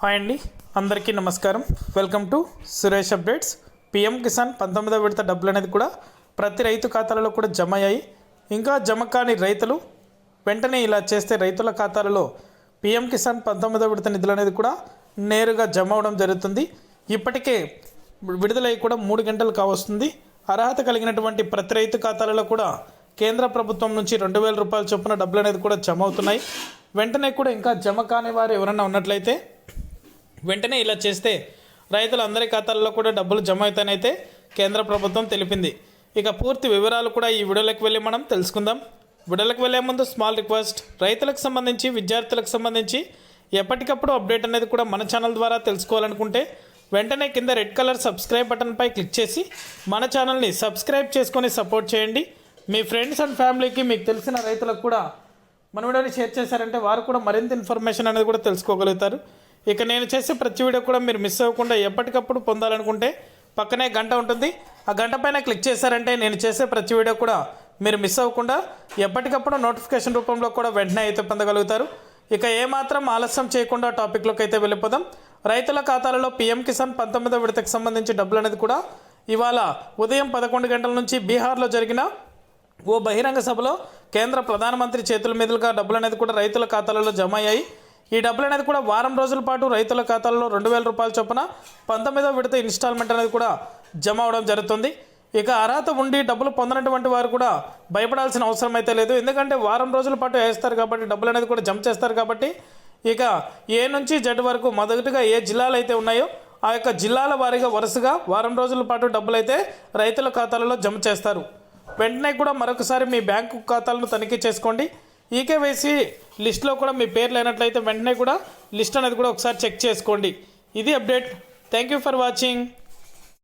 Hi అండి. అందరికీ నమస్కారం. Welcome to Suresh updates PM Kisan పంతొమ్మిదో విడత డబ్బులు అనేది కూడా ప్రతి రైతు ఖాతాలలో కూడా జమ అయ్యాయి. ఇంకా జమ కాని రైతులు వెంటనే ఇలా చేస్తే రైతుల ఖాతాలలో పిఎం కిసాన్ పంతొమ్మిదో విడత నిధులు అనేది కూడా నేరుగా జమ అవడం జరుగుతుంది. ఇప్పటికే విడుదలై కూడా మూడు గంటలు కావస్తుంది. అర్హత కలిగినటువంటి ప్రతి రైతు ఖాతాలలో కూడా కేంద్ర ప్రభుత్వం నుంచి రెండు వేల రూపాయల చొప్పున డబ్బులు అనేది కూడా జమ అవుతున్నాయి. వెంటనే కూడా ఇంకా జమ కాని వారు ఎవరైనా ఉన్నట్లయితే వెంటనే ఇలా చేస్తే రైతులందరి ఖాతాల్లో కూడా డబ్బులు జమ అవుతానైతే కేంద్ర ప్రభుత్వం తెలిపింది. ఇక పూర్తి వివరాలు కూడా ఈ వీడియోలోకి వెళ్ళి మనం తెలుసుకుందాం. వీడియోలోకి వెళ్ళే ముందు స్మాల్ రిక్వెస్ట్ రైతులకు సంబంధించి విద్యార్థులకు సంబంధించి ఎప్పటికప్పుడు అప్డేట్ అనేది కూడా మన ఛానల్ ద్వారా తెలుసుకోవాలనుకుంటే వెంటనే కింద రెడ్ కలర్ సబ్స్క్రైబ్ బటన్పై క్లిక్ చేసి మన ఛానల్ని సబ్స్క్రైబ్ చేసుకొని సపోర్ట్ చేయండి. మీ ఫ్రెండ్స్ అండ్ ఫ్యామిలీకి మీకు తెలిసిన రైతులకు కూడా మన వీడియోని షేర్ చేశారంటే వారు కూడా మరింత ఇన్ఫర్మేషన్ అనేది కూడా తెలుసుకోగలుగుతారు. ఇక నేను చేసే ప్రతి వీడియో కూడా మీరు మిస్ అవ్వకుండా ఎప్పటికప్పుడు పొందాలనుకుంటే పక్కనే గంట ఉంటుంది. ఆ గంట పైన క్లిక్ చేశారంటే నేను చేసే ప్రతి వీడియో కూడా మీరు మిస్ అవ్వకుండా ఎప్పటికప్పుడు నోటిఫికేషన్ రూపంలో కూడా వెంటనే అయితే పొందగలుగుతారు. ఇక ఏమాత్రం ఆలస్యం చేయకుండా టాపిక్లోకి అయితే వెళ్ళిపోదాం. రైతుల ఖాతాలలో పీఎం కిసాన్ పంతొమ్మిదో విడతకు సంబంధించి డబ్బులు అనేది కూడా ఇవాళ ఉదయం పదకొండు గంటల నుంచి బీహార్లో జరిగిన ఓ బహిరంగ సభలో కేంద్ర ప్రధానమంత్రి చేతుల మీదుగా డబ్బులు అనేది కూడా రైతుల ఖాతాలలో జమ అయ్యాయి. ఈ డబ్బులు అనేది కూడా వారం రోజుల పాటు రైతుల ఖాతాల్లో రెండు వేల రూపాయల చొప్పున పంతొమ్మిదో విడత ఇన్స్టాల్మెంట్ అనేది కూడా జమ అవడం జరుగుతుంది. ఇక అర్హత ఉండి డబ్బులు పొందనటువంటి వారు కూడా భయపడాల్సిన అవసరం అయితే లేదు. ఎందుకంటే వారం రోజుల పాటు వేస్తారు కాబట్టి డబ్బులు అనేది కూడా జమ చేస్తారు కాబట్టి ఇక ఏ నుంచి జడ్ వరకు మొదటిగా ఏ జిల్లాలు అయితే ఉన్నాయో ఆ యొక్క జిల్లాల వారీగా వరుసగా వారం రోజుల పాటు డబ్బులు అయితే రైతుల ఖాతాలలో జమ చేస్తారు. వెంటనే కూడా మరొకసారి మీ బ్యాంకు ఖాతాలను తనిఖీ చేసుకోండి. ఈకేవైసీ లిస్ట్లో కూడా మీ పేరు లేనట్లయితే వెంటనే కూడా లిస్ట్ అనేది కూడా ఒకసారి చెక్ చేసుకోండి. ఇది update. Thank you for watching.